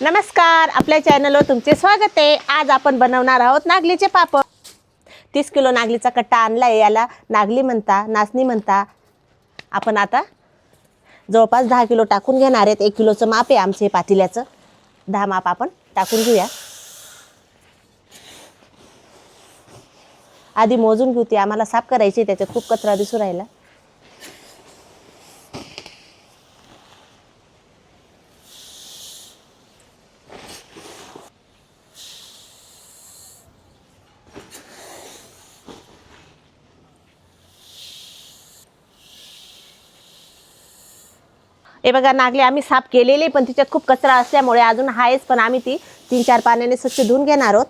नमस्कार आपल्या चॅनलवर तुमचे स्वागत आहे. आज आपण बनवणार आहोत नागलीचे पापड. तीस किलो नागलीचा कट्टा आणला आहे याला. नागली म्हणता नाचणी म्हणता. आपण आता जवळपास दहा किलो टाकून घेणार आहेत. एक किलोचं माप आहे आमचे पातेल्याचं. दहा माप आपण टाकून घेऊया. आधी मोजून घेऊ ती आम्हाला साफ करायची आहे, त्याच्यात खूप कचरा दिसू राहिला. हे बघा नागले आम्ही साफ केलेले पण तिच्यात खूप कचरा असल्यामुळे अजून आहेच पण आम्ही ती तीन चार पाण्याने स्वच्छ धुवून घेणार आहोत.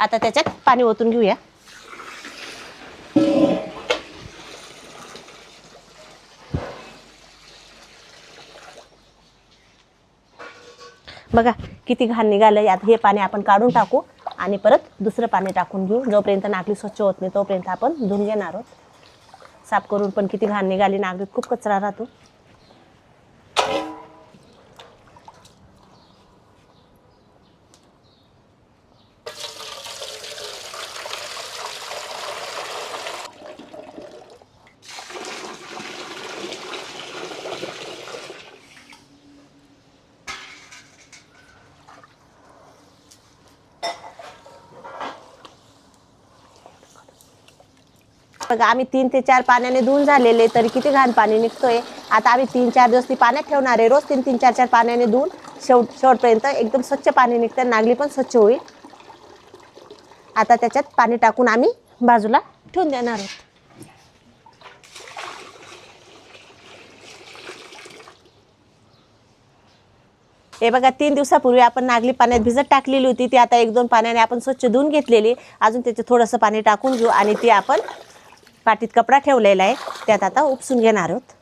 आता त्याच्यात पाणी ओतून घेऊया. बघा किती घाण निघालं यात हे पाणी आपण काढून टाकू आणि परत दुसरं पाणी टाकून घेऊ. जोपर्यंत नागली स्वच्छ होत नाही तोपर्यंत आपण धुवून घेणार आहोत. साफ करून पण किती घाण निघाली नागलीत खूप कचरा राहतो. बघा आम्ही तीन ते चार पाण्याने धुवून झालेले तरी किती घाण पाणी निघतोय. आता आम्ही तीन चार दिवस ती पाण्यात ठेवणार आहे. रोज तीन तीन चार चार पाण्याने धुवून शेवट शेवटपर्यंत एकदम स्वच्छ पाणी निघतं नागली पण स्वच्छ होईल. आता त्याच्यात पाणी टाकून आम्ही बाजूला ठेवून देणार आहोत. हे बघा तीन दिवसापूर्वी आपण नागली पाण्यात भिजत टाकलेली होती. ती आता एक दोन पाण्याने आपण स्वच्छ धुवून घेतलेली. अजून त्याचं थोडंसं पाणी टाकून घेऊ आणि ती आपण पाटीत कपडा ठेवलेला आहे त्यात आता उपसून घेणार आहोत.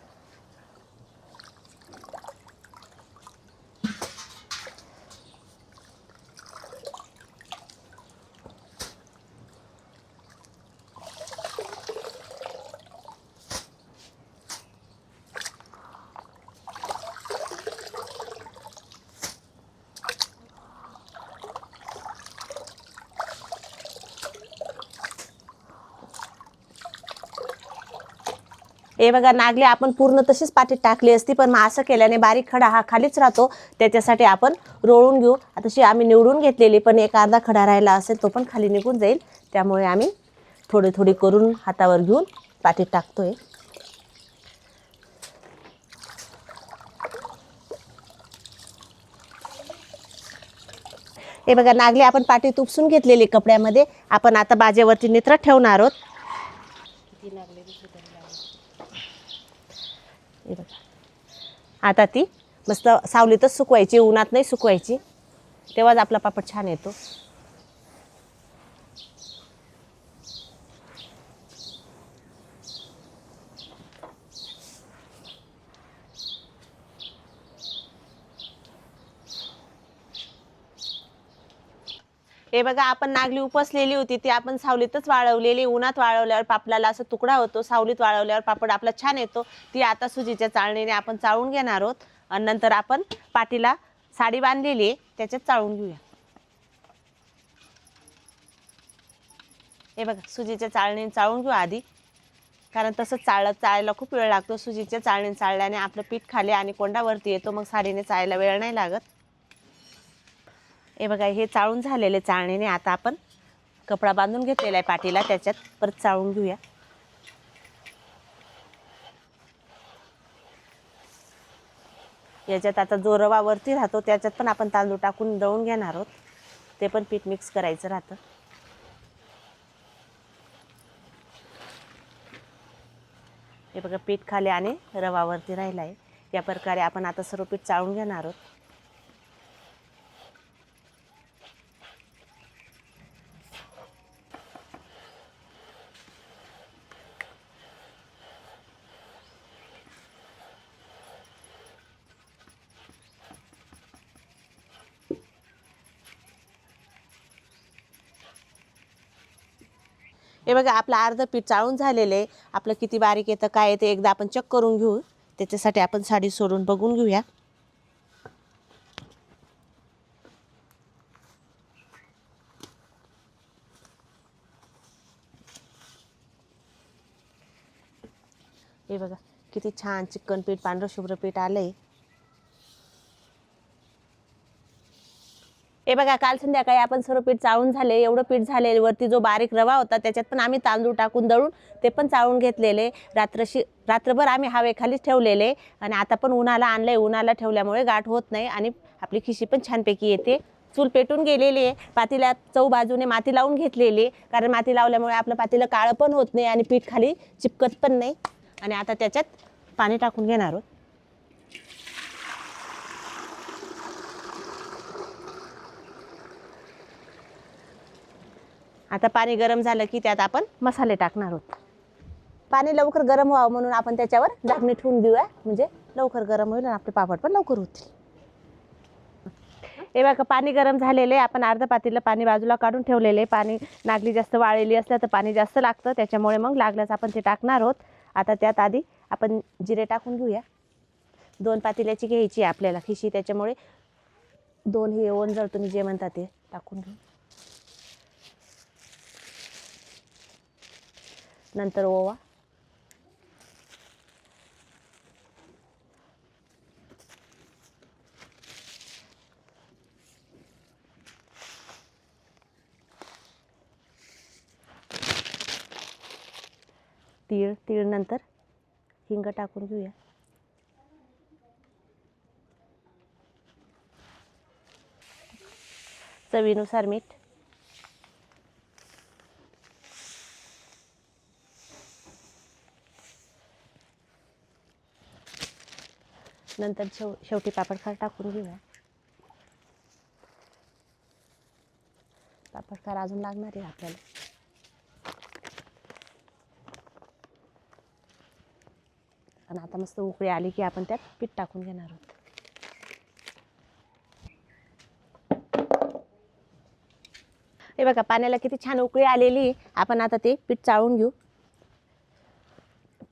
हे बघा नागली आपण पूर्ण तशीच पाटीत टाकली असती पण मग असं केल्याने बारीक खडा हा खालीच राहतो. त्याच्यासाठी आपण रोळून घेऊ. तशी आम्ही निवडून घेतलेली पण एक अर्धा खडा राहिला असेल तो पण खाली निघून जाईल. त्यामुळे आम्ही थोडी थोडी करून हातावर घेऊन पाटीत टाकतोय. हे बघा नागली आपण पाटीत उपसून घेतलेली कपड्यामध्ये. आपण आता बाजेवरती नेत्र ठेवणार आहोत. हे बघा. आता ती मस्त सावलीतच सुकवायची उन्हात नाही सुकवायची. तेव्हाच आपला पापड छान येतो. हे बघा आपण नागली उपसलेली होती ती आपण सावलीतच वाळवलेली उन्हात वाळवल्यावर पापडाला असं तुकडा होतो सावलीत वाळवल्यावर पापड आपला छान येतो. ती आता सुजीच्या चाळणीने आपण चाळून घेणार आहोत. आणि नंतर आपण पाटीला साडी बांधलेली आहे त्याच्यात चाळून घेऊया. हे बघा सुजीच्या चाळणीने चाळून घेऊ आधी. कारण तसं चाळत चाळायला खूप वेळ लागतो. सुजीच्या चाळणीने चाळल्याने आपलं पीठ खाली आणि कोंडावरती येतो मग साडीने चाळायला वेळ नाही लागत. हे बघा हे चाळून झालेले चाळणीने आता आपण कपडा बांधून घेतलेला आहे पाठीला त्याच्यात परत चाळून घेऊया. याच्यात आता जो रवा वरती राहतो त्याच्यात पण आपण तांदूळ टाकून दळून घेणार आहोत. ते पण पीठ मिक्स करायचं राहतं. हे बघा पीठ खाली आणि रवावरती राहिला आहे या प्रकारे आपण आता सर्व पीठ चाळून घेणार आहोत. हे बघा आपलं अर्धं पीठ चाळून झालेलं आहे. आपलं किती बारीक येतं काय येतं एकदा आपण चेक करून घेऊ. त्याच्यासाठी आपण साडी सोडून बघून घेऊया. हे बघा किती छान चिकन पीठ पांढरं शुभ्र पीठ आलं आहे हे बघा काल संध्याकाळी आपण सर्व पीठ चाळून झाले एवढं पीठ झाले वरती जो बारीक रवा होता त्याच्यात पण आम्ही तांदूळ टाकून दळून ते पण चाळून घेतलेले. रात्रशी रात्रभर आम्ही हवेखालीच ठेवलेले आणि आता पण उन्हाला आणलंय. उन्हाला ठेवल्यामुळे गाठ होत नाही आणि आपली खिशी पण छानपैकी येते. चूल पेटून गेलेली आहे. पातीला चौ बाजूने माती लावून घेतलेली आहे. कारण माती लावल्यामुळे आपलं पातीला काळं पण होत नाही आणि पीठ खाली चिपकत पण नाही. आणि आता त्याच्यात पाणी टाकून घेणार आहोत. आता पाणी गरम झालं की त्यात आपण मसाले टाकणार आहोत. पाणी लवकर गरम व्हावं म्हणून आपण त्याच्यावर झाकणी ठेवून देऊया. म्हणजे लवकर गरम होईल आणि आपले पापड पण लवकर होतील. हे बघा पाणी गरम झालेले आपण अर्ध पातीला पाणी बाजूला काढून ठेवलेले पाणी नागली जास्त वाळलेली असल्या तर पाणी जास्त लागतं. त्याच्यामुळे मग लागल्यास आपण ते टाकणार आहोत. आता त्यात आधी आपण जिरे टाकून घेऊया. दोन पातेल्याची घ्यायची आहे आपल्याला खिशी. त्याच्यामुळे दोन हे ओन जर तुम्ही जे म्हणता ते टाकून घेऊ. नंतर ओवा. तीळ तीळ नंतर हिंग टाकून घेऊया. चवीनुसार मीठ. नंतर शेव शेवटी पापडखार टाकून घेऊया. पापडखार अजून लागणार आहे आपल्याला. आणि आता मस्त उकळी आली की आपण त्यात पीठ टाकून घेणार आहोत. हे बघा पाण्याला किती छान उकळी आलेली आपण आता ते पीठ चाळून घेऊ.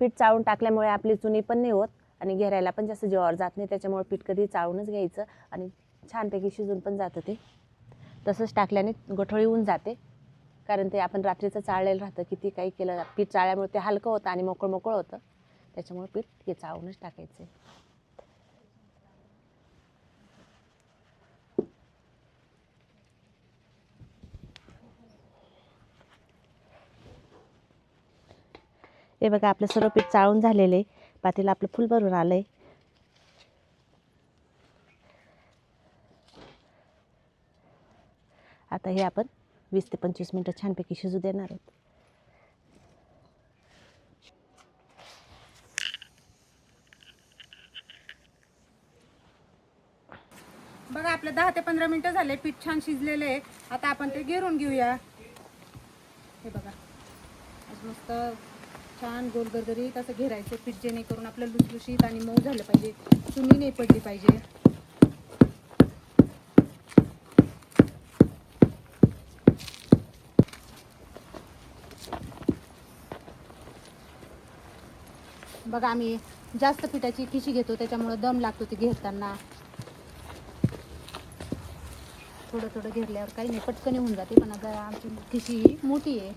पीठ चाळून टाकल्यामुळे आपली चुनी पण नाही होत. आणि घेरायला पण जास्त जीवावर जात नाही त्याच्यामुळे पीठ कधी चाळूनच घ्यायचं आणि छानपैकी शिजून पण जातं ते. तसंच टाकल्याने गठोळी होऊन जाते. कारण ते आपण रात्रीचं चाळलेलं राहतं किती काही केलं पीठ चाळल्यामुळे ते हलकं होतं आणि मोकळं मोकळं होतं. त्याच्यामुळे पीठ हे चाळूनच टाकायचं. हे बघा आपलं सर्व पीठ चाळून झालेलं आहे. पातेला आपलं फुल भरून आलं आहे आता हे आपण वीस ते पंचवीस मिनटं छानपैकी शिजू देणार आहोत. बघा आपलं दहा ते पंधरा मिनटं झाले पीठ छान शिजलेले आहे. आता आपण ते गिरून घेऊया. हे बघा मस्त छान गोल गरगरीत असं घेरायचं पीठ जेणेकरून आपलं लुसलुशीत आणि मऊ झालं पाहिजे. चुनी नाही पडली पाहिजे. बघा आम्ही जास्त पिठाची खिशी घेतो त्याच्यामुळं दम लागतो ते घेरताना थोडं थोडं घेरल्यावर काही नाही पटकन होऊन जाते पण आता आमची खिशी ही मोठी आहे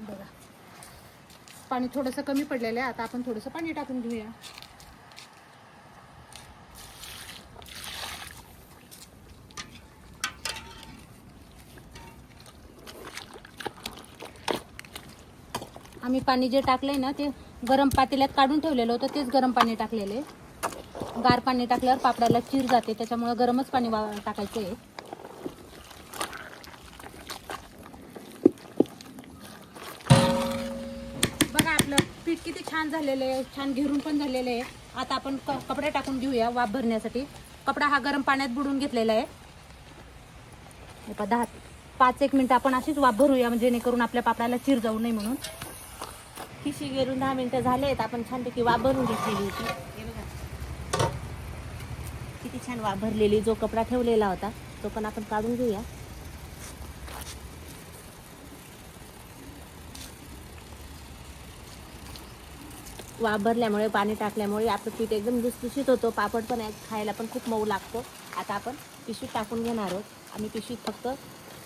बघा पाणी थोडंसं कमी पडलेलं आहे. आता आपण थोडंसं पाणी टाकून घेऊया. आम्ही पाणी जे टाकलंय ना ते गरम पातेल्यात काढून ठेवलेलं होतं. तेच गरम पाणी टाकलेले गार पाणी टाकल्यावर पापडाला चीर जाते. त्याच्यामुळे गरमच पाणी वा- टाकायचं आहे छान झालेलं आहे छान घेरून पण झालेलं आहे. आता आपण क- कपडे टाकून घेऊया वाफ भरण्यासाठी. कपडा हा गरम पाण्यात बुडून घेतलेला आहे. दहा पाच एक मिनटं आपण अशीच वाफ भरूया म्हणजे जेणेकरून आपल्या पापडाला चिर जाऊ नये म्हणून. खिशी घेरून दहा मिनटं झाले आहेत आपण छानपैकी वाफ भरून घेतलेली होती. हे बघा. किती छान वाफ भरलेली जो कपडा ठेवलेला होता तो पण आपण काढून घेऊया. वाभरल्यामुळे पाणी टाकल्यामुळे आपलं पीठ एकदम लुसलुशीत होतो. पापड पण खायला पण खूप मऊ लागतो. आता आपण पिशवीत टाकून घेणार आहोत. आम्ही पिशवीत फक्त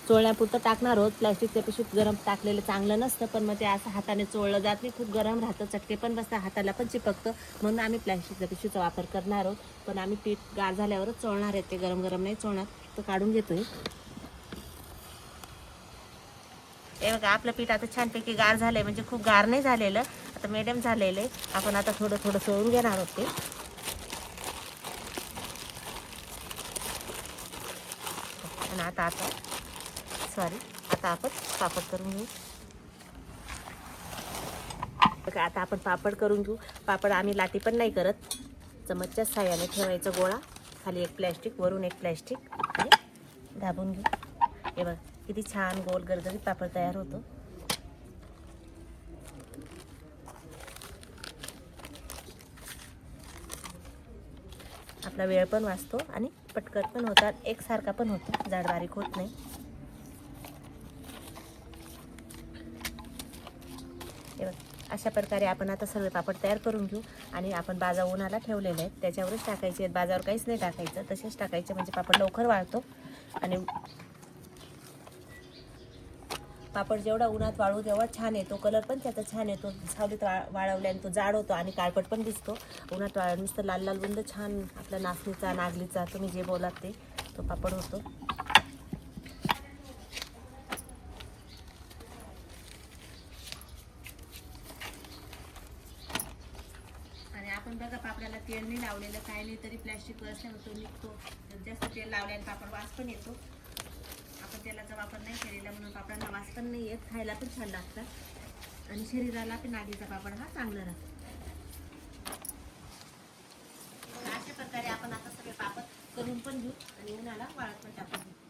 चोळण्यापुरतं टाकणार आहोत. प्लॅस्टिकच्या पिशवीत गरम टाकलेलं चांगलं नसतं पण मग ते असं हाताने चोळलं जात नाही. खूप गरम राहतं चटके पण बसतं हाताला पण चिपकतं. म्हणून आम्ही प्लॅस्टिकच्या पिशवीचा वापर करणार आहोत. पण आम्ही पीठ गार झाल्यावरच चोळणार आहेत. ते गरम गरम नाही चोळणार. तर काढून घेतोय. हे बघा आपलं पीठ आता छानपैकी गार झालंय. म्हणजे खूप गार नाही झालेलं. आता मिडियम झालेलं आहे. आपण आता थोडं थोडं सोडून घेणार आहोत ते आणि आता आता सॉरी आता आपण पापड करून घेऊ. आता आपण पापड करून घेऊ. पापड आम्ही लाटी पण नाही करत. चमचच्या साह्याने ठेवायचं गोळा. खाली एक प्लॅस्टिक वरून एक प्लॅस्टिक आणि दाबून घेऊ. हे बघ किती छान गोल गरगरीत पापड तयार होतो. आपला वेळ पण वाचतो आणि पटकन पण होतात. एकसारखा पण होतो. जाड बारीक होत नाही. अशा प्रकारे आपण आता सगळे पापड तयार करून घेऊ आणि आपण बाजा उन्हाला ठेवलेले आहेत. त्याच्यावरच टाकायचे आहेत. बाजावर काहीच नाही टाकायचं. तसेच टाकायचे म्हणजे पापड लवकर वाळतो आणि पापड जेवढा उन्हात वाळू तेवढा छान येतो कलर पण त्याचा छान येतो. सावलीत वा वाळवल्याने तो जाड होतो आणि काळपट पण दिसतो. उन्हात वाळ नुसतं लाल लाल बुंद छान आपला नाचणीचा नागलीचा तुम्ही जे बोलात ते तो पापड होतो. आणि आपण बघा पापडाला तेल नाही लावलेलं काय नाही तरी प्लॅस्टिक असल्यावर तो निघतो. जास्त तेल लावल्याने पापड वास पण येतो तेलाचा वापर नाही केलेला म्हणून पापडांना वास पण नाही येत खायला पण छान लागतात. आणि शरीराला पण नागलीचा पापड हा चांगला राहतो अशा प्रकारे आपण आता सगळे पापड करून पण घेऊ आणि उन्हाला वाळत पण टाकून घेऊ.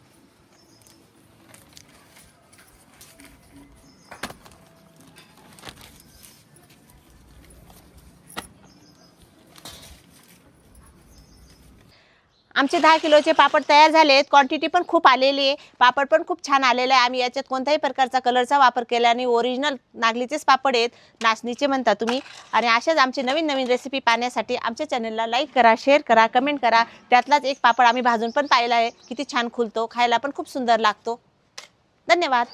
आमचे दहा किलोचे पापड तयार झाले आहेत क्वांटिटी पण खूप आलेली आहे. पापड पण खूप छान आलेलं आहे. आम्ही याच्यात कोणत्याही प्रकारचा कलरचा वापर केला आणि ओरिजिनल नागलीचेच पापड आहेत. नाचणीचे म्हणता तुम्ही. आणि अशाच आमचे नवीन नवीन रेसिपी पाहण्यासाठी आमच्या चॅनलला लाईक करा शेअर करा कमेंट करा. त्यातलाच एक पापड आम्ही भाजून पण पाहिला आहे. किती छान खुलतो. खायला पण खूप सुंदर लागतो. धन्यवाद.